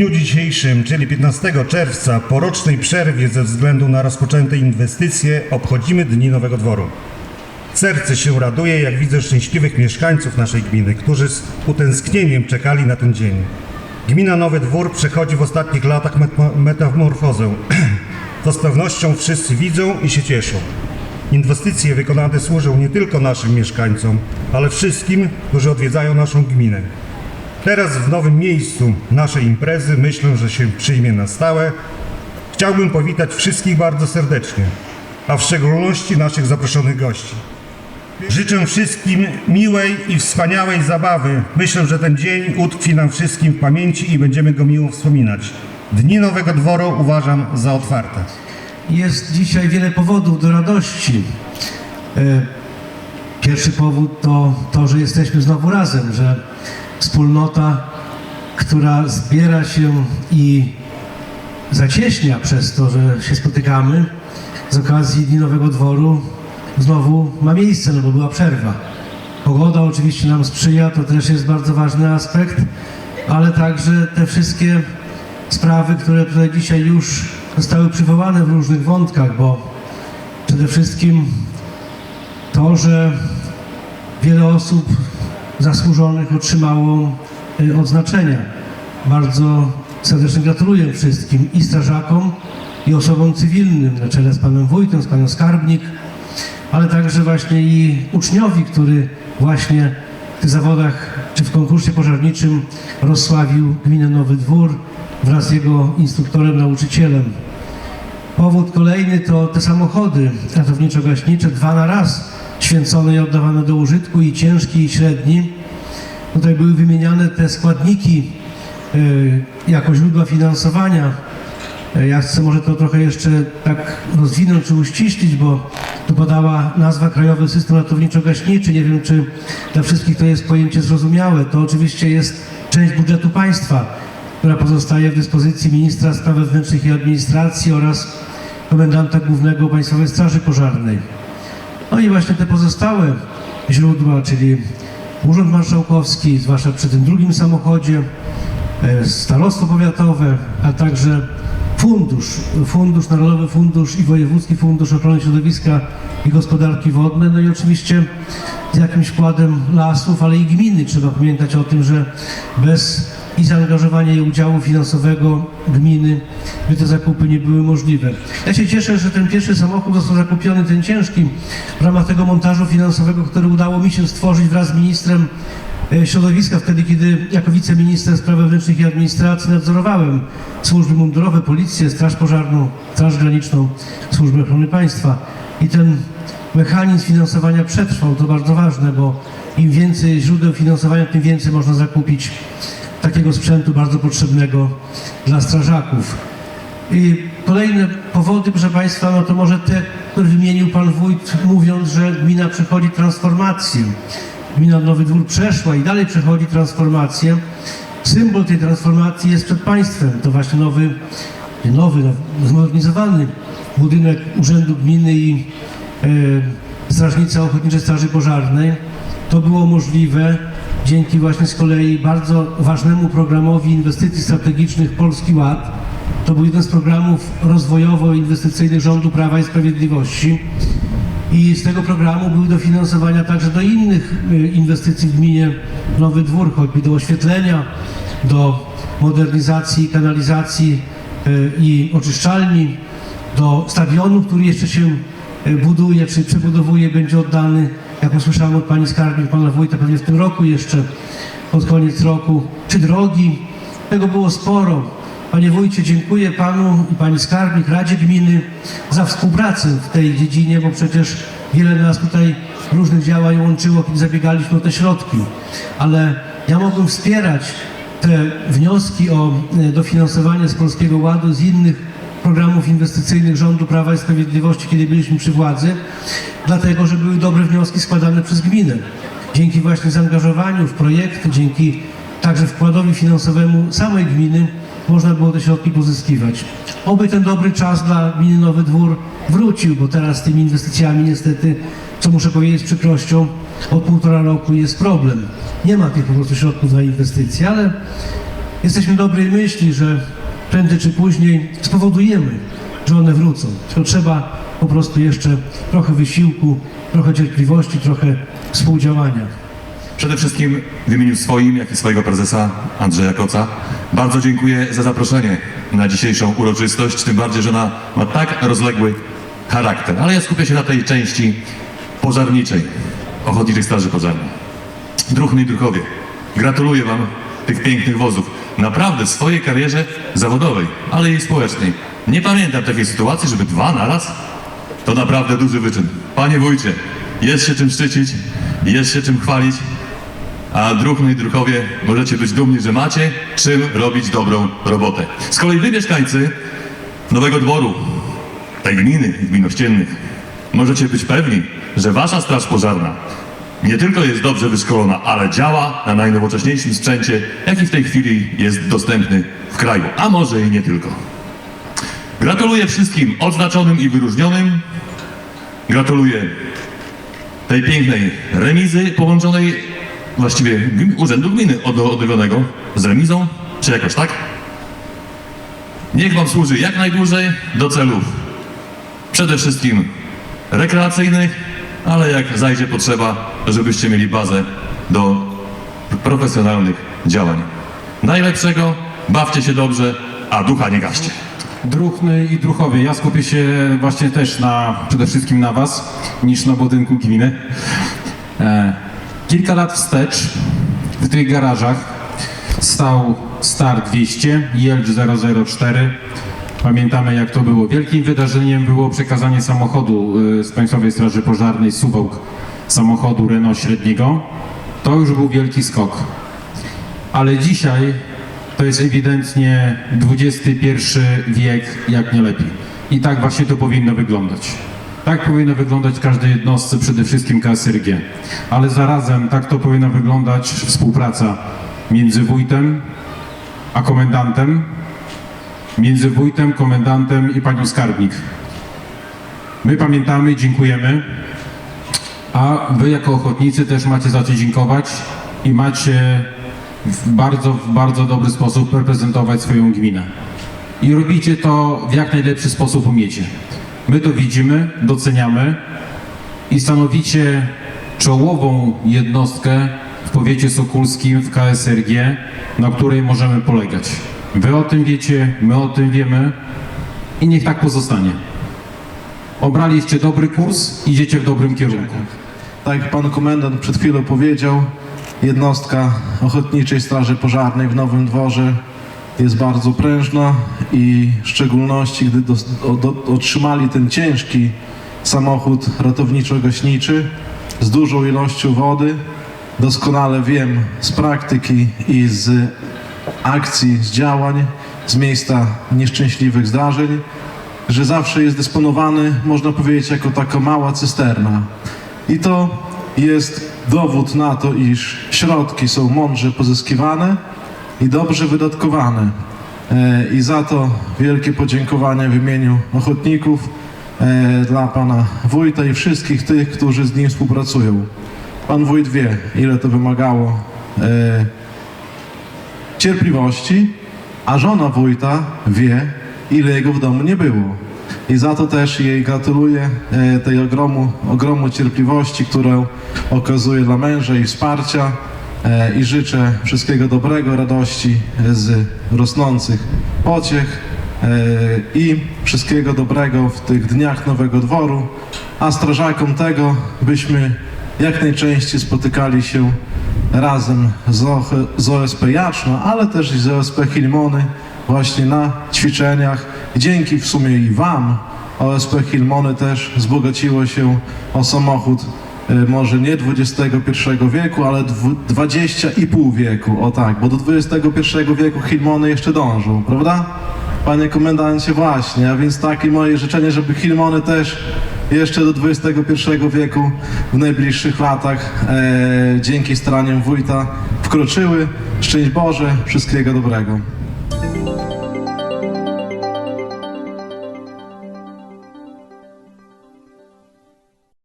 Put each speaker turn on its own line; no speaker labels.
dniu dzisiejszym, czyli 15 czerwca, po rocznej przerwie ze względu na rozpoczęte inwestycje, obchodzimy Dni Nowego Dworu. Serce się raduje, jak widzę szczęśliwych mieszkańców naszej gminy, którzy z utęsknieniem czekali na ten dzień. Gmina Nowy Dwór przechodzi w ostatnich latach met- metamorfozę. To z pewnością wszyscy widzą i się cieszą. Inwestycje wykonane służą nie tylko naszym mieszkańcom, ale wszystkim, którzy odwiedzają naszą gminę. Teraz w nowym miejscu naszej imprezy myślę, że się przyjmie na stałe. Chciałbym powitać wszystkich bardzo serdecznie, a w szczególności naszych zaproszonych gości. Życzę wszystkim miłej i wspaniałej zabawy. Myślę, że ten dzień utkwi nam wszystkim w pamięci i będziemy go miło wspominać. Dni Nowego Dworu uważam za otwarte.
Jest dzisiaj wiele powodów do radości. E, Pierwszy powód to to, że jesteśmy znowu razem, że wspólnota, która zbiera się i zacieśnia przez to, że się spotykamy z okazji Dni Nowego Dworu, znowu ma miejsce, no bo była przerwa. Pogoda oczywiście nam sprzyja, to też jest bardzo ważny aspekt, ale także te wszystkie sprawy, które tutaj dzisiaj już zostały przywołane w różnych wątkach, bo przede wszystkim to, że wiele osób zasłużonych otrzymało y, odznaczenia. Bardzo serdecznie gratuluję wszystkim i strażakom, i osobom cywilnym na czele z panem wójtem, z panią skarbnik, ale także właśnie i uczniowi, który właśnie w tych zawodach czy w konkursie pożarniczym rozsławił gminę Nowy Dwór wraz z jego instruktorem, nauczycielem. Powód kolejny to te samochody ratowniczo-gaśnicze, dwa na raz święcone i oddawane do użytku, i ciężki, i średni. Tutaj były wymieniane te składniki y, jako źródła finansowania. Y, Ja chcę może to trochę jeszcze tak rozwinąć czy uściślić, bo tu podała nazwa Krajowy System Ratowniczo-Gaśniczy. Nie wiem, czy dla wszystkich to jest pojęcie zrozumiałe. To oczywiście jest część budżetu państwa, która pozostaje w dyspozycji ministra spraw wewnętrznych i administracji oraz komendanta głównego Państwowej Straży Pożarnej. No i właśnie te pozostałe źródła, czyli Urząd Marszałkowski, zwłaszcza przy tym drugim samochodzie, e, starostwo powiatowe, a także fundusz, fundusz, Narodowy Fundusz i Wojewódzki Fundusz Ochrony Środowiska i Gospodarki Wodnej, no i oczywiście z jakimś wkładem lasów, ale i gminy. Trzeba pamiętać o tym, że bez i zaangażowania i udziału finansowego gminy by te zakupy nie były możliwe. Ja się cieszę, że ten pierwszy samochód został zakupiony, ten ciężki, w ramach tego montażu finansowego, który udało mi się stworzyć wraz z ministrem e, środowiska, wtedy kiedy jako wiceminister spraw wewnętrznych i administracji nadzorowałem służby mundurowe, policję, straż pożarną, straż graniczną, służby ochrony państwa. I ten mechanizm finansowania przetrwał, to bardzo ważne, bo im więcej źródeł finansowania, tym więcej można zakupić takiego sprzętu bardzo potrzebnego dla strażaków. I kolejne powody, proszę Państwa, no to może te, które wymienił Pan Wójt, mówiąc, że gmina przechodzi transformację. Gmina Nowy Dwór przeszła i dalej przechodzi transformację. Symbol tej transformacji jest przed Państwem. To właśnie nowy, nowy, no, zmodernizowany budynek Urzędu Gminy i e, Strażnica Ochotniczej Straży Pożarnej. To było możliwe dzięki właśnie z kolei bardzo ważnemu programowi inwestycji strategicznych Polski Ład. To był jeden z programów rozwojowo-inwestycyjnych rządu Prawa i Sprawiedliwości. I z tego programu były dofinansowania także do innych y, inwestycji w gminie Nowy Dwór, choćby do oświetlenia, do modernizacji kanalizacji y, i oczyszczalni, do stadionu, który jeszcze się y, buduje czy przebudowuje, będzie oddany, jak usłyszałem od pani skarbnik, pana wójta, pewnie w tym roku jeszcze, pod koniec roku, czy drogi. Tego było sporo. Panie wójcie, dziękuję panu i pani skarbnik, Radzie Gminy za współpracę w tej dziedzinie, bo przecież wiele nas tutaj różnych działań łączyło, kiedy zabiegaliśmy o te środki. Ale ja mogłem wspierać te wnioski o e, dofinansowanie z Polskiego Ładu, z innych programów inwestycyjnych rządu Prawa i Sprawiedliwości, kiedy byliśmy przy władzy, dlatego, że były dobre wnioski składane przez gminę. Dzięki właśnie zaangażowaniu w projekty, dzięki także wkładowi finansowemu samej gminy można było te środki pozyskiwać. Oby ten dobry czas dla gminy Nowy Dwór wrócił, bo teraz z tymi inwestycjami niestety, co muszę powiedzieć z przykrością, od półtora roku jest problem. Nie ma tych po prostu środków na inwestycje, ale jesteśmy dobrej myśli, że prędzej czy później spowodujemy, że one wrócą. To trzeba po prostu jeszcze trochę wysiłku, trochę cierpliwości, trochę współdziałania.
Przede wszystkim w imieniu swoim, jak i swojego prezesa Andrzeja Koca bardzo dziękuję za zaproszenie na dzisiejszą uroczystość, tym bardziej, że ona ma tak rozległy charakter. Ale ja skupię się na tej części pożarniczej, Ochotniczych Straży Pożarnej. Druhny i druhowie, gratuluję Wam tych pięknych wozów. Naprawdę w swojej karierze zawodowej, ale i społecznej. Nie pamiętam takiej sytuacji, żeby dwa naraz to naprawdę duży wyczyn. Panie wójcie, jest się czym szczycić, jest się czym chwalić, a druhny i druhowie możecie być dumni, że macie czym robić dobrą robotę. Z kolei wy mieszkańcy Nowego Dworu, tej gminy gmin ościennych, możecie być pewni, że wasza straż pożarna nie tylko jest dobrze wyszkolona, ale działa na najnowocześniejszym sprzęcie, jaki w tej chwili jest dostępny w kraju, a może i nie tylko. Gratuluję wszystkim odznaczonym i wyróżnionym. Gratuluję tej pięknej remizy połączonej właściwie Urzędu Gminy od- odnowionego z remizą, czy jakoś tak? Niech Wam służy jak najdłużej do celów przede wszystkim rekreacyjnych, ale jak zajdzie potrzeba, żebyście mieli bazę do profesjonalnych działań. Najlepszego, bawcie się dobrze, a ducha nie gaście.
Druhny i druchowie. Ja skupię się właśnie też na, przede wszystkim na Was, niż na budynku gminy. E, kilka lat wstecz w tych garażach stał Star 200 i Jelcz 004. Pamiętamy jak to było. Wielkim wydarzeniem było przekazanie samochodu y, z Państwowej Straży Pożarnej Suwałk, samochodu Renault średniego. To już był wielki skok. Ale dzisiaj to jest ewidentnie XXI wiek, jak nie lepiej. I tak właśnie to powinno wyglądać. Tak powinno wyglądać każdej jednostce, przede wszystkim KSRG. Ale zarazem tak to powinna wyglądać współpraca między wójtem a komendantem, między wójtem, komendantem i panią skarbnik. My pamiętamy, dziękujemy, a wy jako ochotnicy też macie za co dziękować i macie w bardzo, w bardzo dobry sposób reprezentować swoją gminę. I robicie to w jak najlepszy sposób umiecie. My to widzimy, doceniamy i stanowicie czołową jednostkę w powiecie sokulskim, w KSRG, na której możemy polegać. Wy o tym wiecie, my o tym wiemy i niech tak pozostanie. Obraliście dobry kurs, idziecie w dobrym kierunku.
Tak jak pan komendant przed chwilą powiedział, jednostka Ochotniczej Straży Pożarnej w Nowym Dworze jest bardzo prężna i w szczególności, gdy dos- o- do- otrzymali ten ciężki samochód ratowniczo-gaśniczy z dużą ilością wody, doskonale wiem z praktyki i z akcji, z działań, z miejsca nieszczęśliwych zdarzeń, że zawsze jest dysponowany, można powiedzieć, jako taka mała cysterna. I to jest dowód na to, iż środki są mądrze pozyskiwane i dobrze wydatkowane. E, I za to wielkie podziękowania w imieniu ochotników e, dla pana wójta i wszystkich tych, którzy z nim współpracują. Pan wójt wie, ile to wymagało e, cierpliwości, a żona wójta wie, ile jego w domu nie było. I za to też jej gratuluję e, tej ogromu, ogromu cierpliwości, którą okazuje dla męża i wsparcia e, i życzę wszystkiego dobrego, radości z rosnących pociech e, i wszystkiego dobrego w tych dniach Nowego Dworu, a strażakom tego, byśmy jak najczęściej spotykali się razem z, OSP Jaczno, ale też i z OSP Hilmony właśnie na ćwiczeniach. Dzięki w sumie i Wam OSP Hilmony też wzbogaciło się o samochód e, może nie XXI wieku, ale dwu- 20,5 wieku, o tak, bo do XXI wieku Hilmony jeszcze dążą, prawda? Panie komendancie, właśnie, a więc takie moje życzenie, żeby Hilmony też jeszcze do XXI wieku w najbliższych latach e, dzięki staraniom wójta wkroczyły. Szczęść Boże, wszystkiego dobrego.